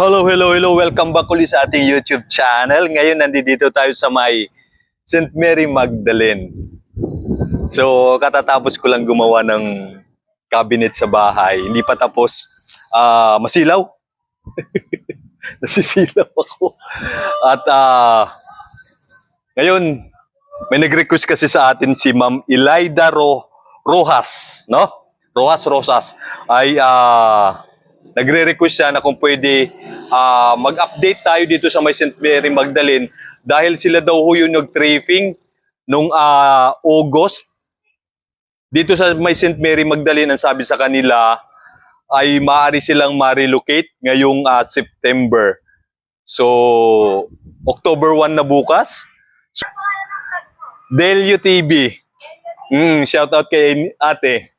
Hello, hello, hello. Welcome back ulit sa ating YouTube channel. Ngayon, nandito tayo sa may St. Mary Magdalene. So, katatapos ko lang gumawa ng cabinet sa bahay. Hindi pa tapos. Ah, masilaw. Nasisilaw ako. At ah, ngayon, may nag-request kasi sa atin si Ma'am Elida Ro Rojas, no? Rojas Rosas ay ah, nagre-request siya na kung pwede ah, mag-update tayo dito sa may St. Mary Magdalene dahil sila daw ho yung nag-tripping nung ah, August dito sa may St. Mary Magdalene ang sabi sa kanila ay maaari silang ma-relocate ngayong ah, September. So, October 1 na bukas. Delio TV. Mm, shout out kay ate.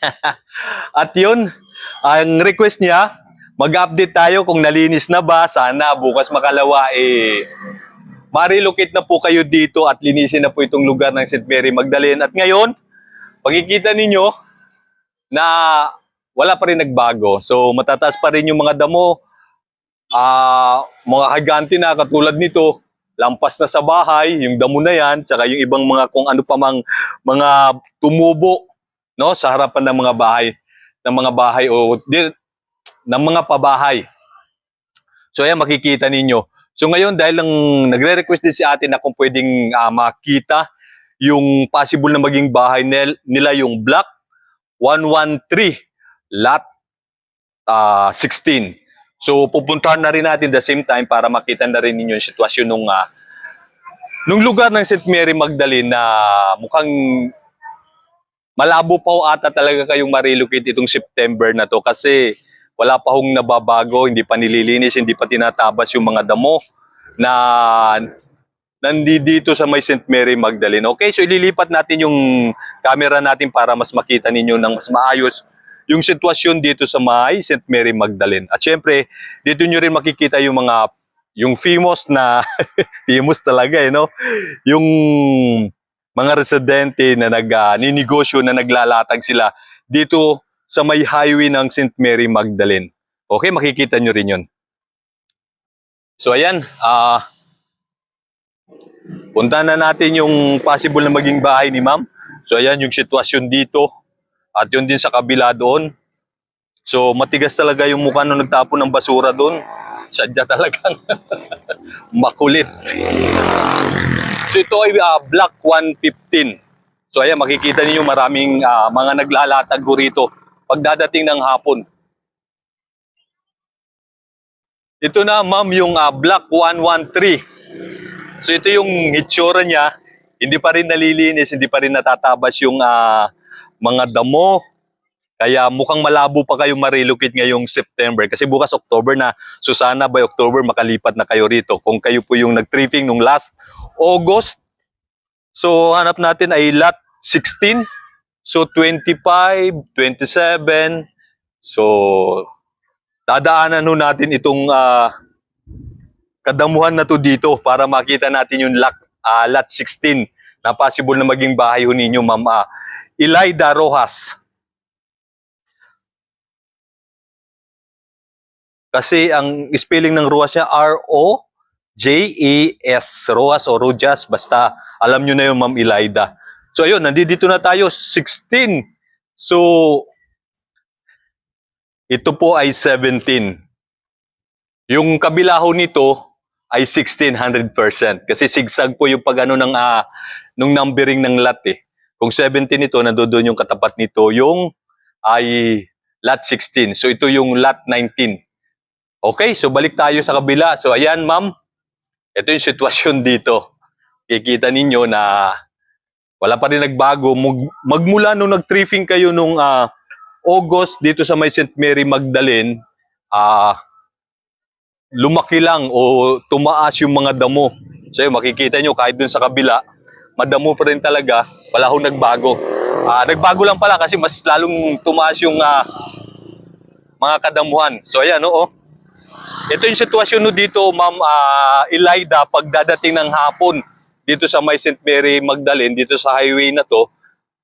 At yun, ang request niya, mag-update tayo kung nalinis na ba. Sana bukas makalawa eh, ma-relocate na po kayo dito at linisin na po itong lugar ng St. Mary Magdalene. At ngayon, pagkikita ninyo na wala pa rin nagbago. So matataas pa rin yung mga damo, ah mga hagante na katulad nito, lampas na sa bahay, yung damo na yan, tsaka yung ibang mga kung ano pa mang mga tumubo no sa harapan ng mga bahay ng mga bahay o di, ng mga pabahay. So ayan makikita ninyo. So ngayon dahil lang nagre-request din si ate na kung pwedeng ah, makita yung possible na maging bahay nil, nila yung block 113 lot ah, 16. So pupuntahan na rin natin the same time para makita na rin ninyo yung sitwasyon nung ah, nung lugar ng St. Mary Magdalene na mukhang malabo pa ho ata talaga kayong ma-relocate itong September na to kasi wala pa hong nababago, hindi pa nililinis, hindi pa tinatabas yung mga damo na nandito sa may St. Mary Magdalene. Okay, so ililipat natin yung camera natin para mas makita ninyo ng mas maayos yung sitwasyon dito sa may St. Mary Magdalene. At syempre, dito nyo rin makikita yung mga yung famous na famous talaga eh, no? Yung mga residente na nag ah, ninegosyo na naglalatag sila dito sa may highway ng St. Mary Magdalene. Okay, makikita nyo rin yun. So ayan, ah punta na natin yung possible na maging bahay ni ma'am. So ayan yung sitwasyon dito at yun din sa kabila doon. So matigas talaga yung mukha nung nagtapon ng basura doon. Sadya talagang makulit. So ito ay ah, Block 115. So ayan, makikita niyo maraming ah, mga naglalatag ho rito pagdadating ng hapon. Ito na ma'am yung ah, Block 113. So ito yung itsura niya. Hindi pa rin nalilinis, hindi pa rin natatabas yung ah, mga damo. Kaya mukhang malabo pa kayo ma-relocate ngayong September. Kasi bukas October na. So sana by October makalipat na kayo rito. Kung kayo po yung nag-tripping nung last August. So hanap natin ay lot 16. So 25, 27. So dadaanan nun natin itong ah, kadamuhan na to dito para makita natin yung lot, ah, lot 16 na possible na maging bahay ho ninyo, Ma'am ah, Elida Rojas. Kasi ang spelling ng Rojas niya R-O-J-A-S. Rojas o Rojas. Basta alam nyo na yun, Ma'am Elida. So ayun, nandito na tayo. 16. So, ito po ay 17. Yung kabila ho nito ay 1600%. Kasi sigsag po yung pag ano ng, ah, nung numbering ng lot eh. Kung 17 ito, nandoon yung katapat nito, yung ay lot 16. So ito yung lot 19. Okay, so balik tayo sa kabila. So ayan ma'am, ito yung sitwasyon dito. Kikita ninyo na wala pa rin nagbago. Mag- magmula nung nag-tripping kayo nung ah, August dito sa may St. Mary Magdalene, ah lumaki lang o tumaas yung mga damo. So makikita nyo kahit dun sa kabila, madamo pa rin talaga, wala hong nagbago. Ah, nagbago lang pala kasi mas lalong tumaas yung ah, mga kadamuhan. So ayan, oo. Ito yung sitwasyon no dito, Ma'am ah, Elida, pagdadating ng hapon dito sa may St. Mary Magdalene, dito sa highway na to,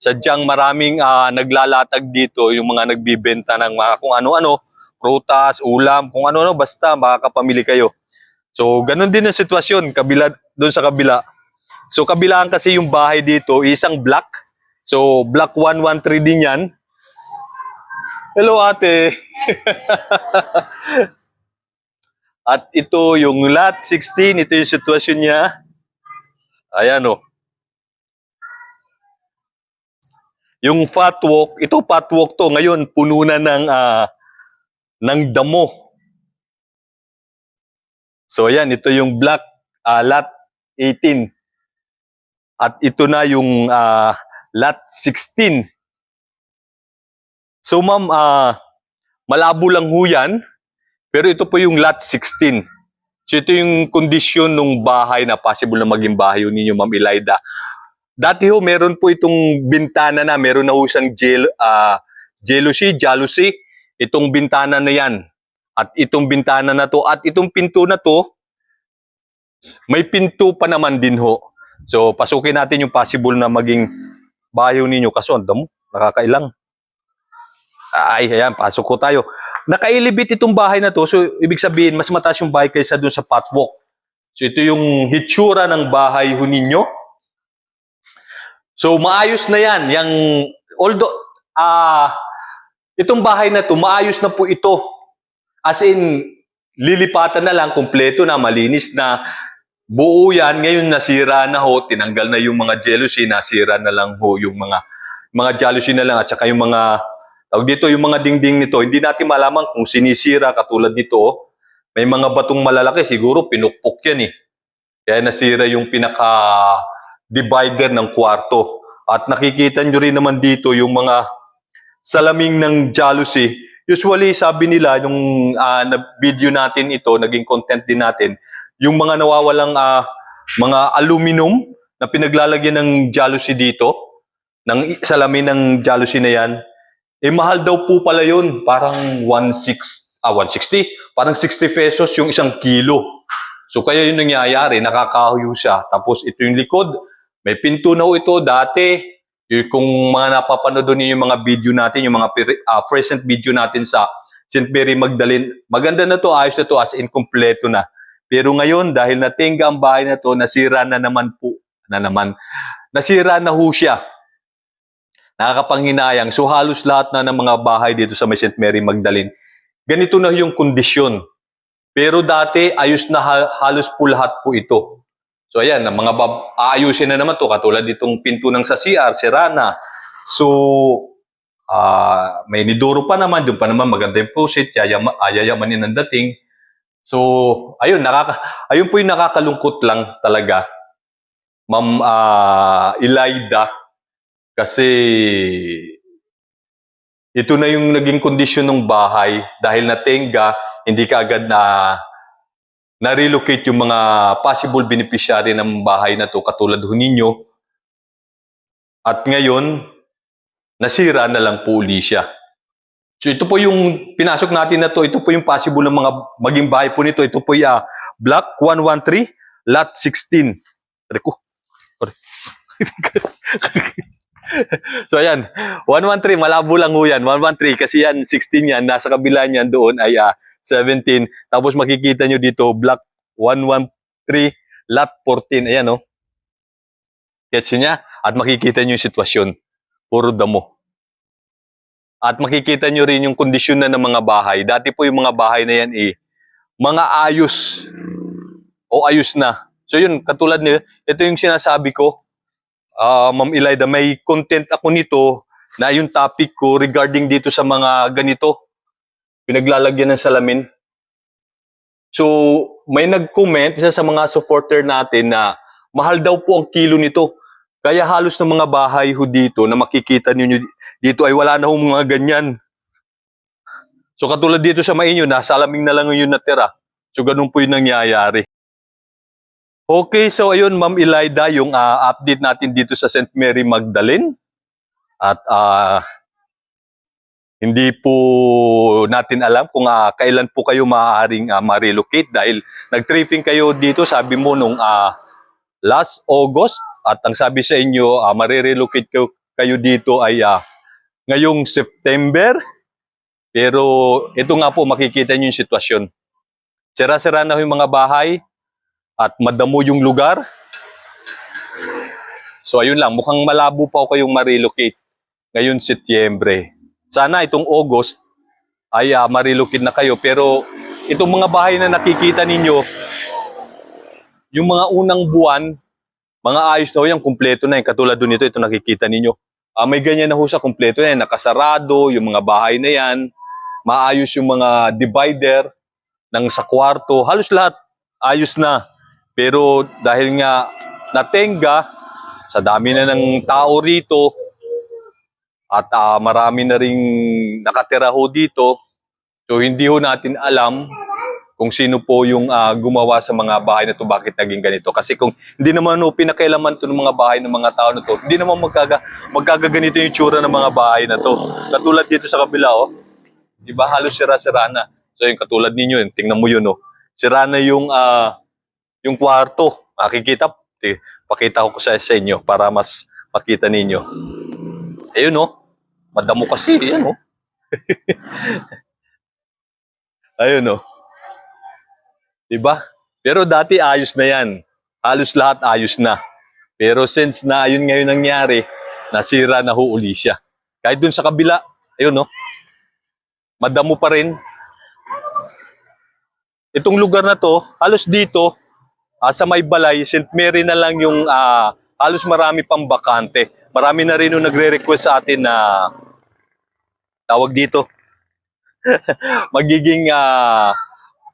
sadyang maraming ah, naglalatag dito, yung mga nagbibenta ng mga kung ano-ano, prutas, ulam, kung ano-ano, basta makakapamili kayo. So, ganun din ang sitwasyon, kabila, doon sa kabila. So, kabilaan kasi yung bahay dito, isang block. So, block 113 din yan. Hello, ate. At ito yung lot 16, ito yung sitwasyon niya. Ayan o. Yung fat ito fat to, ngayon puno na ng, ah, ng damo. So ayan, ito yung black ah, lot 18. At ito na yung ah, lot 16. So ma'am, ah, malabo lang ho yan. Pero ito po yung lot 16. So ito yung kondisyon ng bahay na possible na maging bahay ninyo, Ma'am Elida. Dati ho, meron po itong bintana na, meron na ho siyang jail, ah, jealousy, jealousy. Itong bintana na yan. At itong bintana na to, at itong pinto na to, may pinto pa naman din ho. So, pasukin natin yung possible na maging bahay ho ninyo. Kaso, ang nakakailang. Ay, ayan, pasok ko tayo. Naka-elevate itong bahay na to. So, ibig sabihin, mas mataas yung bahay kaysa dun sa patwalk. So, ito yung hitsura ng bahay ho ninyo. So, maayos na yan. Yang, although, ah, itong bahay na to, maayos na po ito. As in, lilipatan na lang, kumpleto na, malinis na. Buo yan, ngayon nasira na ho, tinanggal na yung mga jealousy, nasira na lang ho yung mga mga jealousy na lang at saka yung mga tawag dito yung mga dingding nito, hindi natin malaman kung sinisira katulad nito. oh. May mga batong malalaki, siguro pinukpok yan eh. Kaya nasira yung pinaka divider ng kwarto. At nakikita nyo rin naman dito yung mga salaming ng jealousy. Usually, sabi nila, yung ah, na video natin ito, naging content din natin, yung mga nawawalang ah, mga aluminum na pinaglalagyan ng jealousy dito, ng salamin ng jealousy na yan, eh mahal daw po pala yun. Parang 160, ah, 160, parang 60 pesos yung isang kilo. So kaya yun nangyayari, nakakahuyo siya. Tapos ito yung likod, may pinto na ito dati. Yung, kung mga napapanood niyo yung mga video natin, yung mga ah, present video natin sa St. Mary Magdalene, maganda na to, ayos na to, as in kompleto na. Pero ngayon, dahil natingga ang bahay na to, nasira na naman po, na naman, nasira na ho siya. Nakakapanghinayang. So halos lahat na ng mga bahay dito sa may St. Mary Magdalene, ganito na yung kondisyon. Pero dati, ayos na ha- halos po lahat po ito. So ayan, ang mga bab- aayusin na naman to katulad ditong pinto ng sa CR, sirana. So ah may niduro pa naman, doon pa naman maganda yung pusit, yayama, ayayamanin ang dating. So ayun, nakaka ayun po yung nakakalungkot lang talaga. Ma'am ah, Elida kasi ito na yung naging kondisyon ng bahay dahil natenga, hindi ka agad na na-relocate yung mga possible beneficiary ng bahay na to katulad ho ninyo. At ngayon, nasira na lang po uli siya. So ito po yung pinasok natin na to, ito po yung possible ng mga maging bahay po nito. Ito po yung ah, Block 113, Lot 16. Reko. Sorry. so ayan, 113, malabo lang ho yan. 113 kasi yan, 16 yan, nasa kabila niyan doon ay ah, 17. Tapos makikita nyo dito, block 113, lot 14. Ayan, oh. Gets niya? At makikita nyo yung sitwasyon. Puro damo. At makikita nyo rin yung kondisyon na ng mga bahay. Dati po yung mga bahay na yan, eh, mga ayos. O ayos na. So yun, katulad nila, ito yung sinasabi ko, ah Ma'am Elida, may content ako nito na yung topic ko regarding dito sa mga ganito pinaglalagyan ng salamin. So, may nag-comment, isa sa mga supporter natin na mahal daw po ang kilo nito. Kaya halos ng mga bahay ho dito na makikita niyo dito ay wala na hong mga ganyan. So katulad dito sa mainyo, na salaming na lang yung natira. So ganun po yung nangyayari. Okay, so ayun Ma'am Elida, yung ah, update natin dito sa St. Mary Magdalene. At ah, hindi po natin alam kung ah, kailan po kayo maaaring ah, ma-relocate dahil nag-tripping kayo dito, sabi mo nung ah, last August at ang sabi sa inyo, ah, marirelocate kayo, kayo dito ay ah, ngayong September. Pero ito nga po, makikita niyo yung sitwasyon. Sira-sira na yung mga bahay at madamo yung lugar. So ayun lang, mukhang malabo pa ako kayong ma-relocate ngayon Setyembre. Sana itong August ay ah, ma-relocate na kayo. Pero itong mga bahay na nakikita ninyo, yung mga unang buwan, mga ayos na ho yan, kumpleto na yan. Katulad doon ito, ito nakikita ninyo. Ah, may ganyan na ho sa kumpleto na yan, nakasarado, yung mga bahay na yan, maayos yung mga divider ng sa kwarto, halos lahat ayos na. Pero dahil nga natenga, sa dami na ng tao rito, at ah, marami na ring nakatira ho dito, so hindi ho natin alam kung sino po yung ah, gumawa sa mga bahay na to, bakit naging ganito. Kasi kung hindi naman ho pinakailaman to ng mga bahay ng mga tao na to, hindi naman magkaga, magkagaganito yung tsura ng mga bahay na to. Katulad dito sa kabila, oh. Di ba halos sira-sira na. So yung katulad ninyo, yun, tingnan mo yun, oh. Sira na yung, ah, yung kwarto. Makikita, eh, pakita ko sa, sa inyo para mas makita ninyo. Ayun, oh. Madamo kasi, yan, oh. Ayun, oh. Diba? Pero dati ayos na yan. Halos lahat ayos na. Pero since na yun ngayon nangyari, nasira na ho uli siya. Kahit dun sa kabila, ayun no, madamo pa rin. Itong lugar na to, halos dito, ah, sa may balay, St. Mary na lang yung ah, halos marami pang bakante. Marami na rin yung nagre-request sa atin na tawag dito, magiging ah,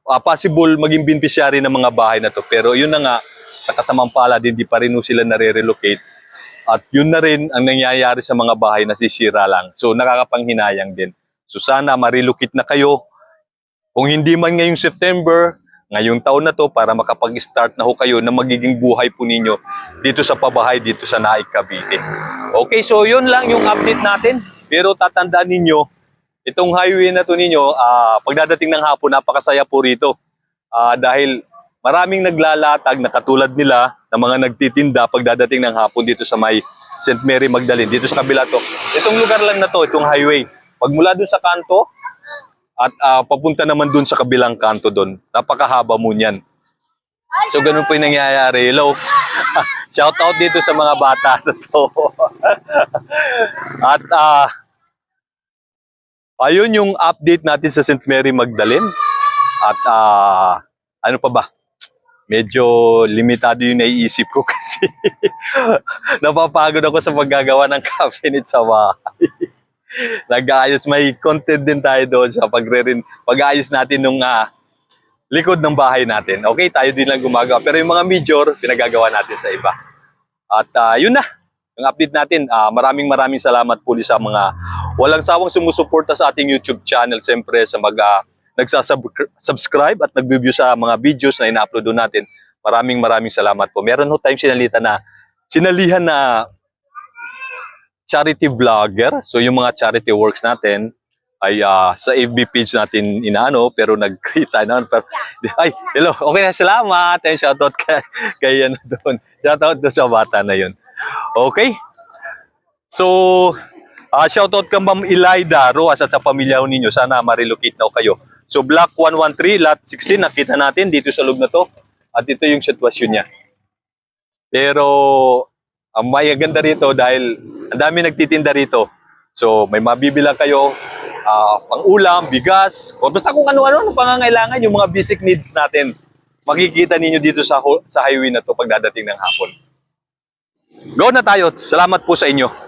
ah, possible maging beneficiary ng mga bahay na to. Pero yun na nga, sa kasamang palad, hindi pa rin sila nare-relocate. At yun na rin ang nangyayari sa mga bahay na sisira lang. So nakakapanghinayang din. So sana ma-relocate na kayo. Kung hindi man ngayong September, ngayong taon na to para makapag-start na ho kayo na magiging buhay po ninyo dito sa pabahay, dito sa Naik, Cavite. Okay, so yun lang yung update natin. Pero tatandaan ninyo, itong highway na to ninyo, ah, pagdadating ng hapon, napakasaya po rito. Ah, dahil maraming naglalatag na katulad nila na mga nagtitinda pagdadating ng hapon dito sa may St. Mary Magdalene, dito sa kabila to. Itong lugar lang na to, itong highway. Pag mula dun sa kanto, at ah, papunta naman dun sa kabilang kanto dun, napakahaba mo niyan. So ganun po yung nangyayari. Hello. Shout out dito sa mga bata na to. at ah, ayun yung update natin sa St. Mary Magdalene. At ah, ano pa ba? Medyo limitado yung naiisip ko kasi napapagod ako sa paggagawa ng cabinet sa bahay. Nag-aayos, may content din tayo doon sa pagre pag-aayos natin nung ah, likod ng bahay natin. Okay, tayo din lang gumagawa. Pero yung mga major, pinagagawa natin sa iba. At ah, yun na, yung update natin. Ah, maraming maraming salamat po sa mga walang sawang sumusuporta sa ating YouTube channel. Siyempre sa mag ah, nagsasubscribe at nag-view sa mga videos na ina-upload natin. Maraming maraming salamat po. Meron ho tayong sinalita na sinalihan na charity vlogger. So yung mga charity works natin ay ah, sa FB page natin inaano pero tayo naman. Pero, ay, hello. Okay na, salamat. And shoutout kay, kay ano doon. Shoutout doon sa bata na yun. Okay? So, ah shoutout ka Ma'am Elida Roas at sa pamilya ninyo. Sana ma-relocate na kayo. So, Block 113, Lot 16, nakita natin dito sa loob na to. At ito yung sitwasyon niya. Pero, ang may ganda rito dahil ang dami nagtitinda rito. So, may mabibilang kayo, ah, pang-ulam, bigas, o basta kung ano-ano ang pangangailangan, yung mga basic needs natin. Makikita ninyo dito sa, sa highway na to pagdadating ng hapon. Go na tayo. Salamat po sa inyo.